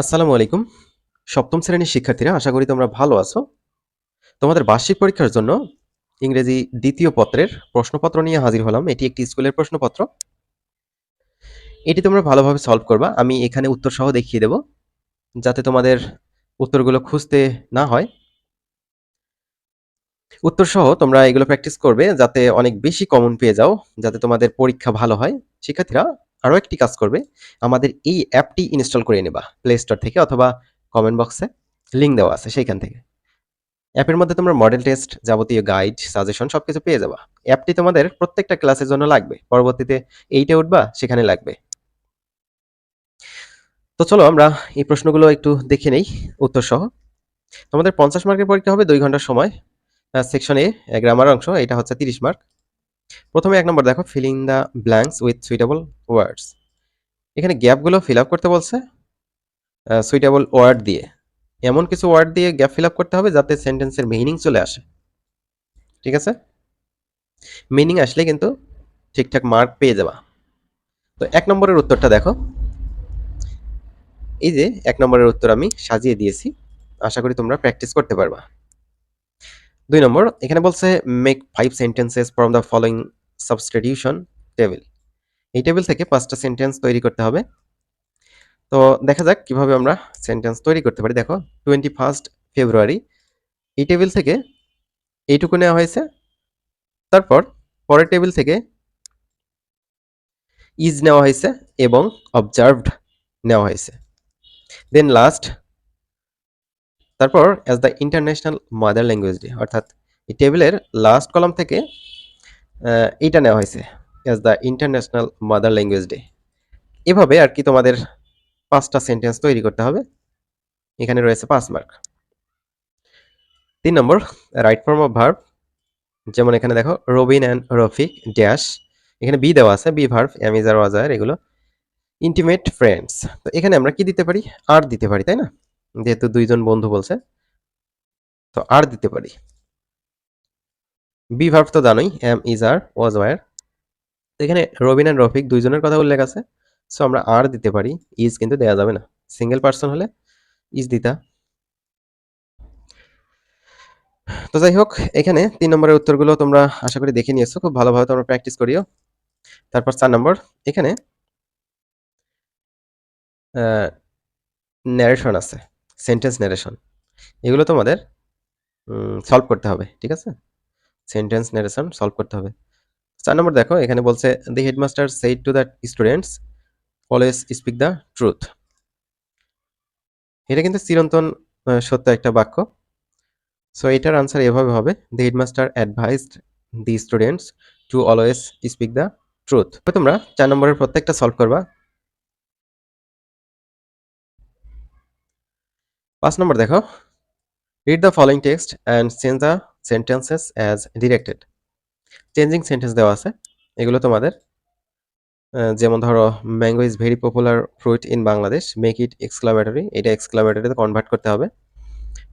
আসসালামু আলাইকুম। সপ্তম শ্রেণির শিক্ষার্থীরা, আশা করি তোমরা ভালো আছো। তোমাদের বার্ষিক পরীক্ষার জন্য ইংরেজি দ্বিতীয় পত্রের প্রশ্নপত্র নিয়ে হাজির হলাম। এটি একটি স্কুলের প্রশ্নপত্র। এটি তোমরা ভালোভাবে সলভ করবা। আমি এখানে উত্তর সহ দেখিয়ে দেব, যাতে তোমাদের উত্তরগুলো খুঁজতে না হয়। উত্তর সহ তোমরা এগুলো প্র্যাকটিস করবে, যাতে অনেক বেশি কমন পেয়ে যাও, যাতে তোমাদের পরীক্ষা ভালো হয়। শিক্ষার্থীরা আরও একটি কাজ করবে, আমাদের এই অ্যাপটি ইনস্টল করে নেবা প্লে স্টোর থেকে অথবা কমেন্ট বক্সে লিঙ্ক দেওয়া আছে সেইখান থেকে। অ্যাপের মধ্যে তোমরা মডেল টেস্ট যাবতীয় গাইড সাজেশন সব কিছু পেয়ে যাবা। অ্যাপটি তোমাদের প্রত্যেকটা ক্লাসের জন্য লাগবে, পরবর্তীতে এইটে উঠবা, সেখানে লাগবে। তো চলো আমরা এই প্রশ্নগুলো একটু দেখে নেই, উত্তর সহ। তোমাদের পঞ্চাশ মার্কের পরীক্ষা হবে দুই ঘণ্টার সময় সেকশন এ গ্রামার অংশ, এটা হচ্ছে তিরিশ মার্ক প্রথমে এক নম্বর দেখো filling the blanks with suitable words এখানে গ্যাপগুলো ফিল আপ করতে বলছে সুইটেবল ওয়ার্ড দিয়ে। এমন কিছু ওয়ার্ড দিয়ে গ্যাপ ফিল আপ করতে হবে যাতে সেন্টেন্সের মিনিং চলে আসে। ঠিক আছে? মিনিং আসলে কিন্তু ঠিকঠাক মার্ক পেয়ে যাবা। তো এক নম্বরের উত্তরটা দেখো। এই যে এক নম্বরের উত্তর আমি সাজিয়ে দিয়েছি। আশা করি তোমরা প্র্যাকটিস করতে পারবা। দুই নম্বর, এখানে বলছে make five sentences from the following substitution table এই টেবিল থেকে পাঁচটা সেন্টেন্স তৈরি করতে হবে। তো দেখা যাক কীভাবে আমরা সেন্টেন্স তৈরি করতে পারি। দেখো টোয়েন্টি ফার্স্ট ফেব্রুয়ারি এই টেবিল থেকে এইটুকু নেওয়া হয়েছে। তারপর পরের টেবিল থেকে ইজ নেওয়া হয়েছে এবং অবজার্ভড নেওয়া হয়েছে। দেন লাস্ট তারপর as the international mother language day অর্থাৎ এই টেবিলের লাস্ট কলাম থেকে এইটা নেওয়া হয়েছে as the international mother language day এভাবে আর কি তোমাদের পাঁচটা সেন্টেন্স তৈরি করতে হবে। এখানে রয়েছে পাঁচ মার্ক তিন নম্বর রাইট ফর্ম অফ ভার্ব যেমন এখানে দেখো রবিন অ্যান্ড রফিক ড্যাশ এখানে বি দেওয়া আছে বি ভার্ভ অ্যামিজার ওয়াজার এগুলো ইন্টিমেট ফ্রেন্ডস তো এখানে আমরা কি দিতে পারি? আর দিতে পারি, তাই না? যেহেতু দুইজন বন্ধু বলছে, তো আর দিতে পারি। বি ভার্ভ তো জানোই am is are was were এখানে রবিন অ্যান্ড রফিক দুইজনের কথা উল্লেখ আছে সো আমরা আর দিতে পারি ইজ কিন্তু দেওয়া যাবে না। সিঙ্গেল পার্সন হলে ইজ দিতা। তো যাই হোক, এখানে তিন নম্বরের উত্তরগুলো তোমরা আশা করি দেখে নিয়েছো, খুব ভালোভাবে তোমরা প্র্যাকটিস করিও। তারপর চার নম্বর, এখানে ন্যারেশন আছে। সেন্টেন্স ন্যারেশন এগুলো তোমাদের সলভ করতে হবে, ঠিক আছে? সেন্টেন্স ন্যারেশন সলভ করতে হবে। চার নম্বর দেখো, এখানে বলছে the headmaster said to the students always speak the truth এটা কিন্তু চিরন্তন সত্য একটা বাক্য। সো এটার আনসার এভাবে হবে the headmaster advised the students to always speak the truth তোমরা চার নম্বরের প্রত্যেকটা সলভ করবা। পাঁচ নম্বর দেখো। Read the following text and change the sentences as directed changing sentence দেওয়া আছে। এগুলো তোমাদের যেমন ধরো mango is very popular fruit in Bangladesh make it exclamatory এটা এক্সক্লামেটরিতে কনভার্ট করতে হবে।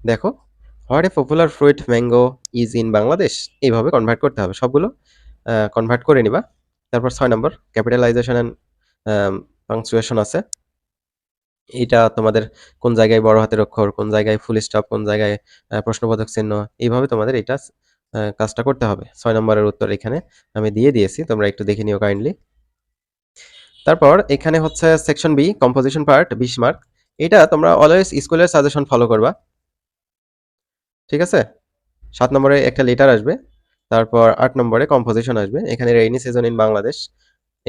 দেখো what a popular fruit mango is in Bangladesh এইভাবে কনভার্ট করতে হবে। সবগুলো কনভার্ট করে নিবা। তারপর ছয় নম্বর ক্যাপিটালাইজেশন অ্যান্ড পাংচুয়েশন আছে। এটা তোমাদের কোন জায়গায় বড় হাতের অক্ষর, কোন জায়গায় ফুল স্টপ কোন জায়গায় প্রশ্নবোধক চিহ্ন, এইভাবে তোমাদের এটা কাজটা করতে হবে। ছয় নম্বরের উত্তর এখানে আমি দিয়ে দিয়েছি, তোমরা একটু দেখে নিও কাইন্ডলি তারপর এখানে হচ্ছে সেকশন বি কম্পোজিশন পার্ট বিশ মার্ক এটা তোমরা অলওয়েজ স্কুলের সাজেশন ফলো করবা। ঠিক আছে? সাত নম্বরে একটা লেটার আসবে, তারপর আট নম্বরে কম্পোজিশন আসবে। এখানে রেইনি সিজন ইন বাংলাদেশ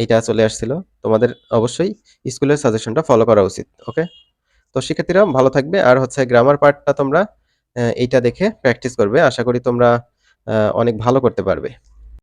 এইটা চলে আসছিল। তোমাদের অবশ্যই স্কুলের সাজেশনটা ফলো করা উচিত ওকে তো শিক্ষার্থীরা ভালো থাকবে আর হচ্ছে গ্রামার পার্টটা তোমরা এইটা দেখে প্র্যাকটিস করবে। আশা করি তোমরা অনেক ভালো করতে পারবে।